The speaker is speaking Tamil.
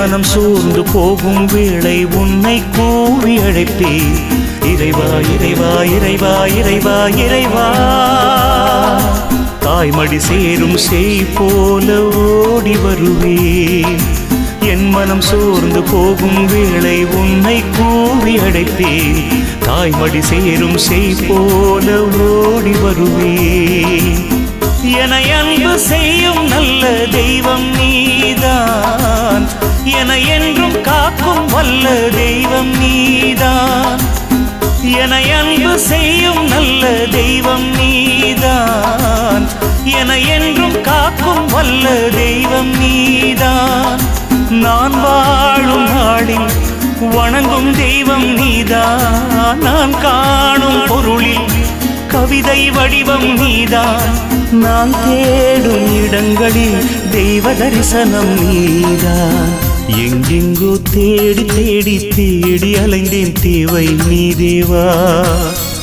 மனம் சூர்ந்து போகும் வேளை உன்னை கூவி அழைப்பே இறைவா இறைவா இறைவா இறைவா இறைவா. தாய்மடி சேரும் செய் போல ஓடி வருவேன். என் மனம் சோர்ந்து போகும் வேளை உன்னை கூவி அடைப்பேன் தாய்மடி சேரும் செய் போல ஓடி வருவேன். என அன்பு செய்யும் நல்ல வல்ல தெய்வம் நீதான். என அன்பு செய்யும் நல்ல தெய்வம் நீதான். என என்றும் காக்கும் வல்ல தெய்வம் நீதான். நான் வாழும் நாளில் வணங்கும் தெய்வம் நீதான். நான் காணும் பொருளில் கவிதை வடிவம் நீதான். நான் தேடும் இடங்களில் தெய்வ தரிசனம் நீதான். எங்கெங்கோ தேடி தேடி தேடி அலைந்தேன் தேவை நீதேவா